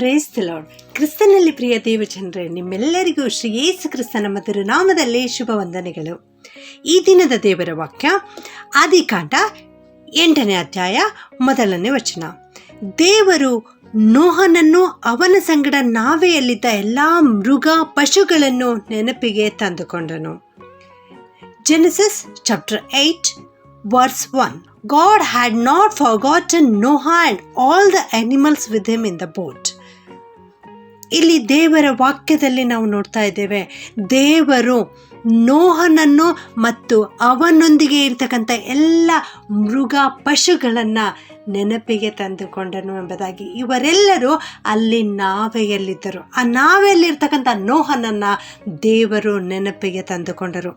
Praise lord ಕ್ರಿಸ್ತನಲ್ಲಿ ಪ್ರಿಯ ದೇವಜನರೇ ನಿಮ್ಮೆಲ್ಲರಿಗೂ ಶ್ರೀ ಯೇಸು ಕ್ರಿಸ್ತನ ಮಧುರ ನಾಮದಲ್ಲಿ ಶುಭ ವಂದನೆಗಳು ಈ ದಿನದ ದೇವರ ವಾಕ್ಯ ಆದಿಕಾಂಡ ಎಂಟನೇ ಅಧ್ಯಾಯ ಮೊದಲನೇ ವಚನ ದೇವರು ನೋಹನನ್ನು ಅವನ ಸಂಗಡ ನಾವೆಯಲ್ಲಿದ್ದ ಎಲ್ಲ ಮೃಗ ಪಶುಗಳನ್ನು ನೆನಪಿಗೆ ತಂದುಕೊಂಡನು Genesis chapter 8, verse 1. God had not forgotten Noah and all the animals with him in the boat. ಇಲ್ಲಿ ದೇವರ ವಾಕ್ಯದಲ್ಲಿ ನಾವು ನೋಡ್ತಾ ಇದ್ದೇವೆ, ದೇವರು ನೋಹನನ್ನು ಮತ್ತು ಅವನೊಂದಿಗೆ ಇರ್ತಕ್ಕಂಥ ಎಲ್ಲ ಮೃಗ ಪಶುಗಳನ್ನು ನೆನಪಿಗೆ ತಂದುಕೊಂಡನು ಎಂಬುದಾಗಿ ಇವರೆಲ್ಲರೂ ಅಲ್ಲಿ ನಾವೆಯಲ್ಲಿದ್ದರು. ಆ ನಾವೆಯಲ್ಲಿರ್ತಕ್ಕಂಥ ನೋಹನನ್ನು ದೇವರು ನೆನಪಿಗೆ ತಂದುಕೊಂಡರು.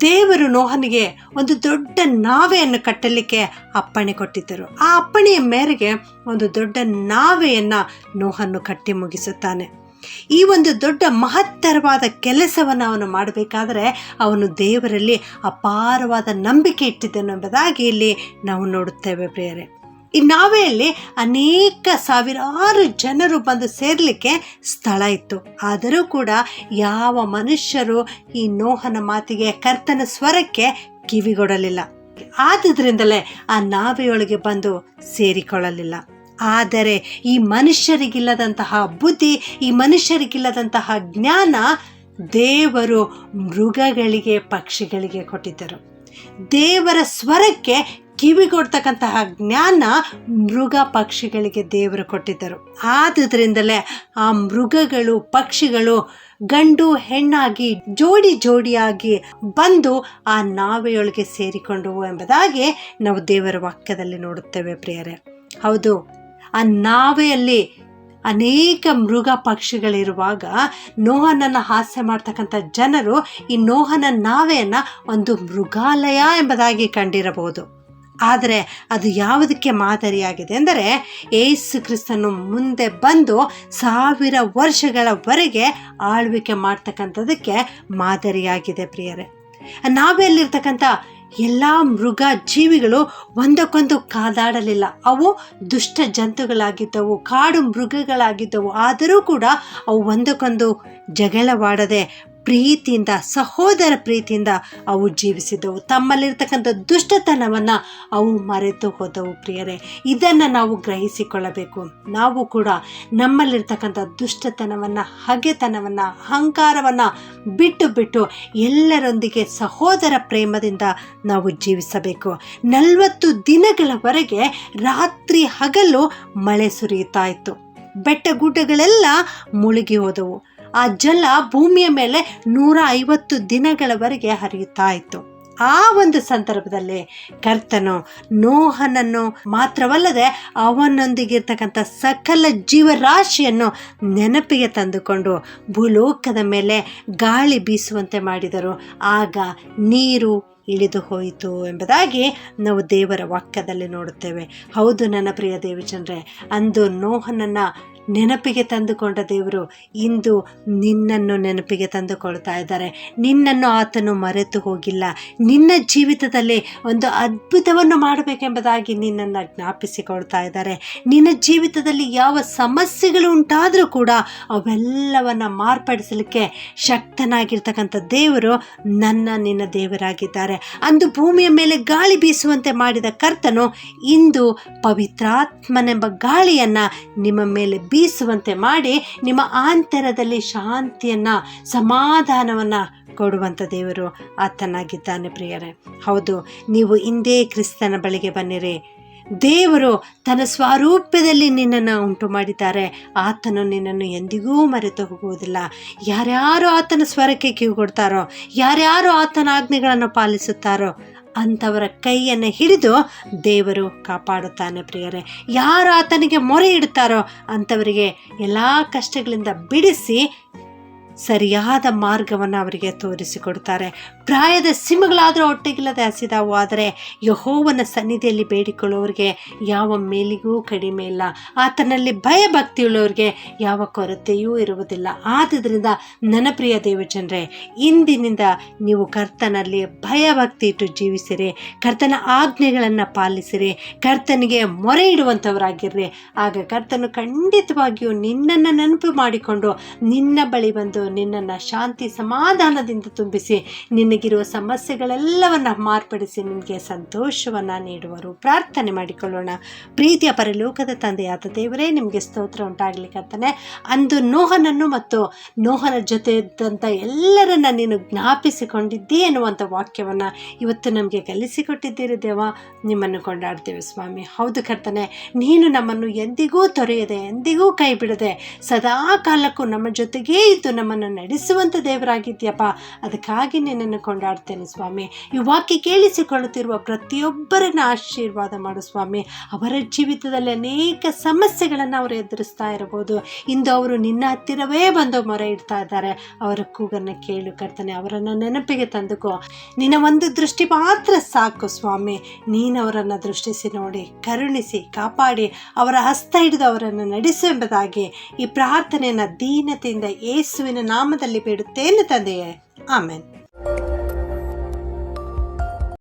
ದೇವರು ನೋಹನಿಗೆ ಒಂದು ದೊಡ್ಡ ನಾವೆಯನ್ನು ಕಟ್ಟಲಿಕ್ಕೆ ಅಪ್ಪಣೆ ಕೊಟ್ಟಿದ್ದರು. ಆ ಅಪ್ಪಣೆಯ ಮೇರೆಗೆ ಒಂದು ದೊಡ್ಡ ನಾವೆಯನ್ನು ನೋಹನ್ನು ಕಟ್ಟಿ ಮುಗಿಸುತ್ತಾನೆ. ಈ ಒಂದು ದೊಡ್ಡ ಮಹತ್ತರವಾದ ಕೆಲಸವನ್ನು ಅವನು ಮಾಡಬೇಕಾದರೆ ಅವನು ದೇವರಲ್ಲಿ ಅಪಾರವಾದ ನಂಬಿಕೆ ಇಟ್ಟಿದ್ದನು ಎಂಬುದಾಗಿ ಇಲ್ಲಿ ನಾವು ನೋಡುತ್ತೇವೆ ಪ್ರಿಯರೇ. ಈ ನಾವೆಯಲ್ಲಿ ಅನೇಕ ಸಾವಿರಾರು ಜನರು ಬಂದು ಸೇರಲಿಕ್ಕೆ ಸ್ಥಳ ಇತ್ತು. ಆದರೂ ಕೂಡ ಯಾವ ಮನುಷ್ಯರು ಈ ನೋಹನ ಮಾತಿಗೆ ಕರ್ತನ ಸ್ವರಕ್ಕೆ ಕಿವಿಗೊಡಲಿಲ್ಲ. ಆದುದರಿಂದಲೇ ಆ ನಾವೆಯೊಳಗೆ ಬಂದು ಸೇರಿಕೊಳ್ಳಲಿಲ್ಲ. ಆದರೆ ಈ ಮನುಷ್ಯರಿಗಿಲ್ಲದಂತಹ ಬುದ್ಧಿ, ಈ ಮನುಷ್ಯರಿಗಿಲ್ಲದಂತಹ ಜ್ಞಾನ ದೇವರು ಮೃಗಗಳಿಗೆ, ಪಕ್ಷಿಗಳಿಗೆ ಕೊಟ್ಟಿದ್ದರು. ದೇವರ ಸ್ವರಕ್ಕೆ ಕಿವಿಗೊಡ್ತಕ್ಕಂತಹ ಜ್ಞಾನ ಮೃಗ ಪಕ್ಷಿಗಳಿಗೆ ದೇವರು ಕೊಟ್ಟಿದ್ದರು. ಆದುದರಿಂದಲೇ ಆ ಮೃಗಗಳು, ಪಕ್ಷಿಗಳು ಗಂಡು ಹೆಣ್ಣಾಗಿ ಜೋಡಿ ಜೋಡಿಯಾಗಿ ಬಂದು ಆ ನಾವೆಯೊಳಗೆ ಸೇರಿಕೊಂಡವು ಎಂಬುದಾಗಿ ನಾವು ದೇವರ ವಾಕ್ಯದಲ್ಲಿ ನೋಡುತ್ತೇವೆ ಪ್ರಿಯರೇ. ಹೌದು, ಆ ನಾವೆಯಲ್ಲಿ ಅನೇಕ ಮೃಗ ಪಕ್ಷಿಗಳಿರುವಾಗ ನೋಹನನ್ನು ಹಾಸ್ಯ ಮಾಡ್ತಕ್ಕಂಥ ಜನರು ಈ ನೋಹನ ನಾವೆಯನ್ನು ಒಂದು ಮೃಗಾಲಯ ಎಂಬುದಾಗಿ ಕಂಡಿರಬಹುದು. ಆದರೆ ಅದು ಯಾವುದಕ್ಕೆ ಮಾದರಿಯಾಗಿದೆ ಅಂದರೆ ಏಸು ಕ್ರಿಸ್ತನು ಮುಂದೆ ಬಂದು ಸಾವಿರ ವರ್ಷಗಳವರೆಗೆ ಆಳ್ವಿಕೆ ಮಾಡ್ತಕ್ಕಂಥದ್ದಕ್ಕೆ ಮಾದರಿಯಾಗಿದೆ ಪ್ರಿಯರೇ. ನಾವೆಲ್ಲಿರ್ತಕ್ಕಂಥ ಎಲ್ಲ ಮೃಗ ಜೀವಿಗಳು ಒಂದಕ್ಕೊಂದು ಕಾದಾಡಲಿಲ್ಲ. ಅವು ದುಷ್ಟ ಜಂತುಗಳಾಗಿದ್ದವು, ಕಾಡು ಮೃಗಗಳಾಗಿದ್ದವು. ಆದರೂ ಕೂಡ ಅವು ಒಂದಕ್ಕೊಂದು ಜಗಳವಾಡದೆ ಪ್ರೀತಿಯಿಂದ, ಸಹೋದರ ಪ್ರೀತಿಯಿಂದ ಅವು ಜೀವಿಸಿದವು. ತಮ್ಮಲ್ಲಿರ್ತಕ್ಕಂಥ ದುಷ್ಟತನವನ್ನು ಅವು ಮರೆತು ಹೋದವು ಪ್ರಿಯರೇ. ಇದನ್ನು ನಾವು ಗ್ರಹಿಸಿಕೊಳ್ಳಬೇಕು. ನಾವು ಕೂಡ ನಮ್ಮಲ್ಲಿರ್ತಕ್ಕಂಥ ದುಷ್ಟತನವನ್ನು, ಹಗೆತನವನ್ನು, ಅಹಂಕಾರವನ್ನು ಬಿಟ್ಟು ಬಿಟ್ಟು ಎಲ್ಲರೊಂದಿಗೆ ಸಹೋದರ ಪ್ರೇಮದಿಂದ ನಾವು ಜೀವಿಸಬೇಕು. ನಲವತ್ತು ದಿನಗಳವರೆಗೆ ರಾತ್ರಿ ಹಗಲು ಮಳೆ ಸುರಿಯುತ್ತಾ ಇತ್ತು. ಬೆಟ್ಟ ಗುಡ್ಡಗಳೆಲ್ಲ ಮುಳುಗಿ ಹೋದವು. ಆ ಜಲ ಭೂಮಿಯ ಮೇಲೆ ನೂರ ಐವತ್ತು ದಿನಗಳವರೆಗೆ ಹರಿಯುತ್ತಾ ಇತ್ತು. ಆ ಒಂದು ಸಂದರ್ಭದಲ್ಲಿ ಕರ್ತನು ನೋಹನನ್ನು ಮಾತ್ರವಲ್ಲದೆ ಅವನೊಂದಿಗಿರ್ತಕ್ಕಂಥ ಸಕಲ ಜೀವರಾಶಿಯನ್ನು ನೆನಪಿಗೆ ತಂದುಕೊಂಡು ಭೂಲೋಕದ ಮೇಲೆ ಗಾಳಿ ಬೀಸುವಂತೆ ಮಾಡಿದರು. ಆಗ ನೀರು ಇಳಿದು ಹೋಯಿತು ಎಂಬುದಾಗಿ ನಾವು ದೇವರ ವಾಕ್ಯದಲ್ಲಿ ನೋಡುತ್ತೇವೆ. ಹೌದು ನನ್ನ ಪ್ರಿಯ ದೇವಿಚಂದ್ರೆ, ಅಂದು ನೋಹನನ್ನು ನೆನಪಿಗೆ ತಂದುಕೊಂಡ ದೇವರು ಇಂದು ನಿನ್ನನ್ನು ನೆನಪಿಗೆ ತಂದುಕೊಳ್ತಾ ಇದ್ದಾರೆ. ನಿನ್ನನ್ನು ಆತನು ಮರೆತು ಹೋಗಿಲ್ಲ. ನಿನ್ನ ಜೀವಿತದಲ್ಲಿ ಒಂದು ಅದ್ಭುತವನ್ನು ಮಾಡಬೇಕೆಂಬುದಾಗಿ ನಿನ್ನನ್ನು ಜ್ಞಾಪಿಸಿಕೊಳ್ತಾ ಇದ್ದಾರೆ. ನಿನ್ನ ಜೀವಿತದಲ್ಲಿ ಯಾವ ಸಮಸ್ಯೆಗಳು ಉಂಟಾದರೂ ಕೂಡ ಅವೆಲ್ಲವನ್ನು ಮಾರ್ಪಡಿಸಲಿಕ್ಕೆ ಶಕ್ತನಾಗಿರ್ತಕ್ಕಂಥ ದೇವರು ನನ್ನ, ನಿನ್ನ ದೇವರಾಗಿದ್ದಾರೆ. ಅಂದು ಭೂಮಿಯ ಮೇಲೆ ಗಾಳಿ ಬೀಸುವಂತೆ ಮಾಡಿದ ಕರ್ತನು ಇಂದು ಪವಿತ್ರಾತ್ಮನೆಂಬ ಗಾಳಿಯನ್ನು ನಿಮ್ಮ ಮೇಲೆ ಬೀಸುವಂತೆ ಮಾಡಿ ನಿಮ್ಮ ಆಂತರದಲ್ಲಿ ಶಾಂತಿಯನ್ನು, ಸಮಾಧಾನವನ್ನು ಕೊಡುವಂಥ ದೇವರು ಆತನಾಗಿದ್ದಾನೆ ಪ್ರಿಯರೇ. ಹೌದು, ನೀವು ಹಿಂದೇ ಕ್ರಿಸ್ತನ ಬಳಿಗೆ ಬನ್ನಿರಿ. ದೇವರು ತನ್ನ ಸ್ವರೂಪದಲ್ಲಿ ನಿನ್ನನ್ನು ಉಂಟು ಮಾಡಿದ್ದಾರೆ ಆತನು ನಿನ್ನನ್ನು ಎಂದಿಗೂ ಮರೆತು ಹೋಗುವುದಿಲ್ಲ. ಯಾರ್ಯಾರು ಆತನ ಸ್ವರಕ್ಕೆ ಕಿವಿಗೊಡ್ತಾರೋ, ಯಾರ್ಯಾರು ಆತನ ಆಜ್ಞೆಗಳನ್ನು ಪಾಲಿಸುತ್ತಾರೋ ಅಂಥವರ ಕೈಯನ್ನು ಹಿಡಿದು ದೇವರು ಕಾಪಾಡುತ್ತಾನೆ ಪ್ರಿಯರೇ. ಯಾರು ಆತನಿಗೆ ಮೊರೆ ಇಡ್ತಾರೋ ಅಂಥವರಿಗೆ ಎಲ್ಲ ಕಷ್ಟಗಳಿಂದ ಬಿಡಿಸಿ ಸರಿಯಾದ ಮಾರ್ಗವನ್ನು ಅವರಿಗೆ ತೋರಿಸಿಕೊಡ್ತಾರೆ. ಪ್ರಾಯದ ಸಿಂಹಗಳಾದರೂ ಹೊಟ್ಟೆಗಿಲ್ಲದೆ ಹಸಿದಾವು, ಆದರೆ ಯಹೋವನ ಸನ್ನಿಧಿಯಲ್ಲಿ ಬೇಡಿಕೊಳ್ಳುವವರಿಗೆ ಯಾವ ಮೇಲಿಗೂ ಕಡಿಮೆ ಇಲ್ಲ. ಆತನಲ್ಲಿ ಭಯಭಕ್ತಿಯುಳ್ಳವರಿಗೆ ಯಾವ ಕೊರತೆಯೂ ಇರುವುದಿಲ್ಲ. ಆದುದರಿಂದ ನನ್ನ ಪ್ರಿಯ ದೇವಜನರೇ, ಇಂದಿನಿಂದ ನೀವು ಕರ್ತನಲ್ಲಿ ಭಯಭಕ್ತಿ ಇಟ್ಟು ಜೀವಿಸಿರಿ. ಕರ್ತನ ಆಜ್ಞೆಗಳನ್ನು ಪಾಲಿಸಿರಿ. ಕರ್ತನಿಗೆ ಮೊರೆ ಇಡುವಂಥವರಾಗಿರ್ರಿ. ಆಗ ಕರ್ತನು ಖಂಡಿತವಾಗಿಯೂ ನಿನ್ನನ್ನು ನೆನಪು ಮಾಡಿಕೊಂಡು ನಿನ್ನ ಬಳಿ ಬಂದು ನಿನ್ನನ್ನು ಶಾಂತಿ ಸಮಾಧಾನದಿಂದ ತುಂಬಿಸಿ, ನಿನಗಿರುವ ಸಮಸ್ಯೆಗಳೆಲ್ಲವನ್ನು ಮಾರ್ಪಡಿಸಿ, ನಿನಗೆ ಸಂತೋಷವನ್ನು ನೀಡುವರು. ಪ್ರಾರ್ಥನೆ ಮಾಡಿಕೊಳ್ಳೋಣ. ಪ್ರೀತಿಯ ಪರಲೋಕದ ತಂದೆಯಾದ ದೇವರೇ, ನಿಮಗೆ ಸ್ತೋತ್ರ ಉಂಟಾಗಲಿ ಕರ್ತನೆ ಅಂದು ನೋಹನನ್ನು ಮತ್ತು ನೋಹನ ಜೊತೆ ಇದ್ದಂಥ ಎಲ್ಲರನ್ನ ನೀನು ಜ್ಞಾಪಿಸಿಕೊಂಡಿದ್ದೀ ಎನ್ನುವಂಥ ವಾಕ್ಯವನ್ನು ಇವತ್ತು ನಮಗೆ ಕಲಿಸಿಕೊಟ್ಟಿದ್ದೀರಿ ದೇವ. ನಿಮ್ಮನ್ನು ಕೊಂಡಾಡ್ತೇವೆ ಸ್ವಾಮಿ. ಹೌದು ಕರ್ತನೆ, ನೀನು ನಮ್ಮನ್ನು ಎಂದಿಗೂ ತೊರೆಯದೆ, ಎಂದಿಗೂ ಕೈ ಬಿಡದೆ ಸದಾ ಕಾಲಕ್ಕೂ ನಮ್ಮ ಜೊತೆಗೇ ಇದ್ದು ನಮ್ಮನ್ನು ನಡೆಸುವಂಥ ದೇವರಾಗಿದ್ಯಪ್ಪ ಅದಕ್ಕಾಗಿ ನಿನ್ನನ್ನು ಕೊಂಡಾಡ್ತೇನೆ ಸ್ವಾಮಿ. ಈ ವಾಕ್ಯ ಕೇಳಿಸಿಕೊಳ್ಳುತ್ತಿರುವ ಪ್ರತಿಯೊಬ್ಬರನ್ನ ಆಶೀರ್ವಾದ ಮಾಡು ಸ್ವಾಮಿ. ಅವರ ಜೀವಿತದಲ್ಲಿ ಅನೇಕ ಸಮಸ್ಯೆಗಳನ್ನು ಅವರು ಎದುರಿಸ್ತಾ ಇರಬಹುದು. ಇಂದು ಅವರು ನಿನ್ನ ಹತ್ತಿರವೇ ಬಂದು ಮೊರೆ ಇಡ್ತಾ ಇದ್ದಾರೆ. ಅವರ ಕೂಗನ್ನು ಕೇಳು ಕರ್ತನೆ, ಅವರನ್ನು ನೆನಪಿಗೆ ತಂದುಕೋ. ನಿನ್ನ ಒಂದು ದೃಷ್ಟಿ ಮಾತ್ರ ಸಾಕು ಸ್ವಾಮಿ. ನೀನು ದೃಷ್ಟಿಸಿ ನೋಡಿ, ಕರುಣಿಸಿ, ಕಾಪಾಡಿ, ಅವರ ಹಸ್ತ ಹಿಡಿದು ಅವರನ್ನು ನಡೆಸು ಎಂಬುದಾಗಿ ಈ ಪ್ರಾರ್ಥನೆಯನ್ನು ದೀನತೆಯಿಂದ ಯೇಸುವಿನ ನಾಮದಲ್ಲಿ ಬೇಡುತ್ತೇನೆ ತಂದೆಯೇ ಆಮೇನ್